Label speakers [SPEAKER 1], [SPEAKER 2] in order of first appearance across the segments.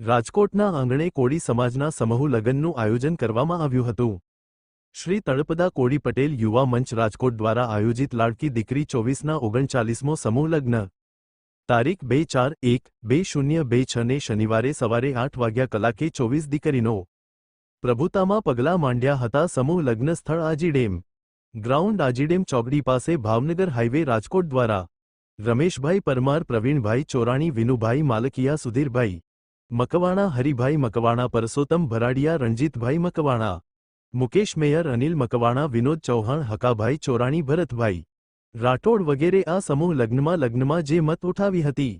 [SPEAKER 1] રાજકોટના આંગણે કોળી સમાજના સમૂહ લગ્નનું આયોજન કરવામાં આવ્યું હતું. શ્રી તળપદા કોળી પટેલ યુવા મંચ રાજકોટ દ્વારા આયોજિત લાડકી દીકરી ચોવીસના ઓગણચાલીસમો સમૂહ લગ્ન. તારીખ બે ચાર એક બે શૂન્ય બે છને શનિવારે સવારે આઠ વાગ્યા કલાકે ચોવીસ દીકરીનો પ્રભુતામાં પગલાં માંડ્યા હતા સમૂહ લગ્ન સ્થળ આજીડેમ. ગ્રાઉન્ડ આજીડેમ ચોકડી પાસે ભાવનગર હાઈવે રાજકોટ દ્વારા રમેશભાઈ પરમાર, પ્રવીણભાઈ ચોરાણી, વિનુભાઈ માલકિયા, સુધીરભાઈ મકવાણા હરિભાઈ મકવાણા પરસોત્તમ ભરાડિયા રણજીતભાઈ મકવાણા મુકેશ મેયર અનિલ મકવાણા વિનોદ ચૌહાણ હકાભાઈ ચોરાણી ભરતભાઈ રાઠોડ વગેરે આ સમૂહ લગ્નમાં લગ્નમાં જે મત ઉઠાવી હતી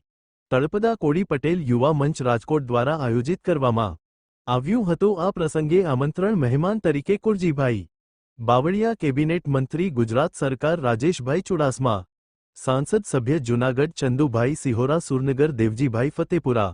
[SPEAKER 1] તળપદા કોળી પટેલ યુવા મંચ રાજકોટ દ્વારા આયોજિત કરવામાં આવ્યું હતું આ પ્રસંગે આમંત્રણ મહેમાન તરીકે કુરજીભાઈ બાવળિયા કેબિનેટ મંત્રી ગુજરાત સરકાર રાજેશભાઈ ચુડાસમા સાંસદ સભ્ય જૂનાગઢ ચંદુભાઈ સિહોરા સુરનગર દેવજીભાઈ ફતેપુરા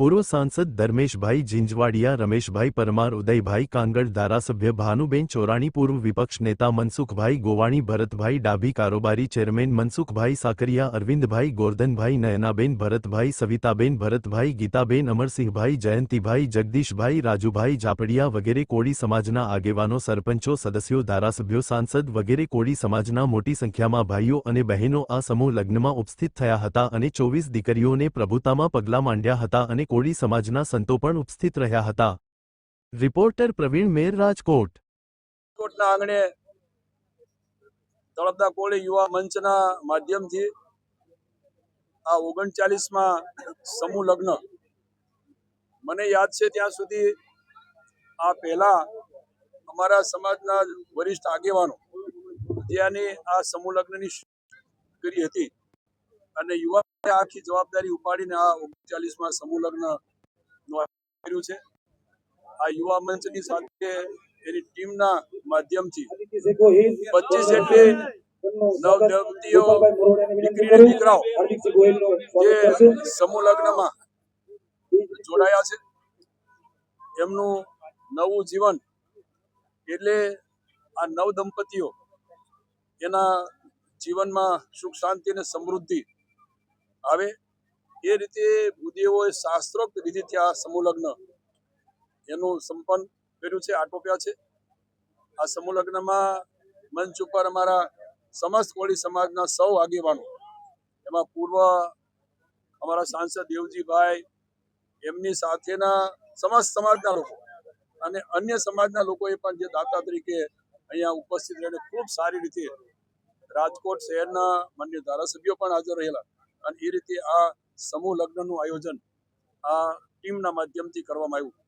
[SPEAKER 1] પૂર્વ સાંસદ ધર્મેશભાઈ ઝીંઝવાડિયા રમેશભાઈ પરમાર, ઉદયભાઈ કાંગડ, ધારાસભ્ય ભાનુબેન ચોરાણી, પૂર્વ વિપક્ષ નેતા મનસુખભાઈ ગોવાણી, ભરતભાઈ ડાભી કારોબારી ચેરમેન મનસુખભાઈ સાકરિયા, અરવિંદભાઈ ગોરધનભાઈ, નયનાબેન ભરતભાઈ, સવિતાબેન ભરતભાઈ, ગીતાબેન અમરસિંહભાઈ, જયંતિભાઈ, જગદીશભાઈ, રાજુભાઈ જાપડિયા વગેરે કોળી સમાજના આગેવાનો, સરપંચો, સદસ્યો, ધારાસભ્યો, સાંસદ વગેરે કોળી સમાજના મોટી સંખ્યામાં ભાઈઓ અને બહેનો આ સમૂહ લગ્નમાં ઉપસ્થિત થયા હતા અને ચોવીસ દીકરીઓને પ્રભુતામાં પગલાં માંડ્યા હતા અને કોળી સમાજના સંતો પણ ઉપસ્થિત રહ્યા હતા. રિપોર્ટર પ્રવીણ મેર, રાજકોટ.
[SPEAKER 2] રાજકોટના આંગણે તળપદા કોળી યુવા મંચના માધ્યમથી આ ઓગણચાલીસમાં સમૂહ લગ્ન. મને યાદ છે ત્યાં સુધી આ પહેલા અમારા સમાજના વરિષ્ઠ આગેવાનો ત્યાંની આ સમૂહ લગ્નની કરી હતી અને યુવા આખી જવાબદારી ઉપાડીને આ ઓગણચાલીસમાં સમૂહ કર્યું છે. આ યુવા મંચની સાથે એની ટીમના માધ્યમથી પચીસ જેટલી નવદંપતીઓ દીકરી અને દીકરાઓ જે સમૂહ જોડાયા છે. એમનું નવું જીવન એટલે આ નવ દંપતીઓ એના જીવનમાં સુખ શાંતિ અને સમૃદ્ધિ આવે. એ રીતે ભૂદેવોએ શાસ્ત્રોક્ત વિધિથી આ સમૂહલગ્ન એનું સંપન્ન કર્યું છે, આટોપ્યા છે. આ સમૂહલગ્નમાં મંચ ઉપર અમારા સમસ્ત કોળી સમાજના સૌ આગેવાનો, એમાં પૂર્વ અમારા સાંસદ દેવજીભાઈ, એમની સાથેના સમસ્ત સમાજના લોકો અને અન્ય સમાજના લોકોએ પણ જે દાતા તરીકે અહીંયા ઉપસ્થિત રહીને ખૂબ સારી રીતે રાજકોટ શહેરના માન્ય ધારાસભ્યો પણ હાજર રહેલા. અને એ રીતે આ સમૂહ લગ્નનું આયોજન આ ટીમના માધ્યમથી કરવામાં આવ્યું.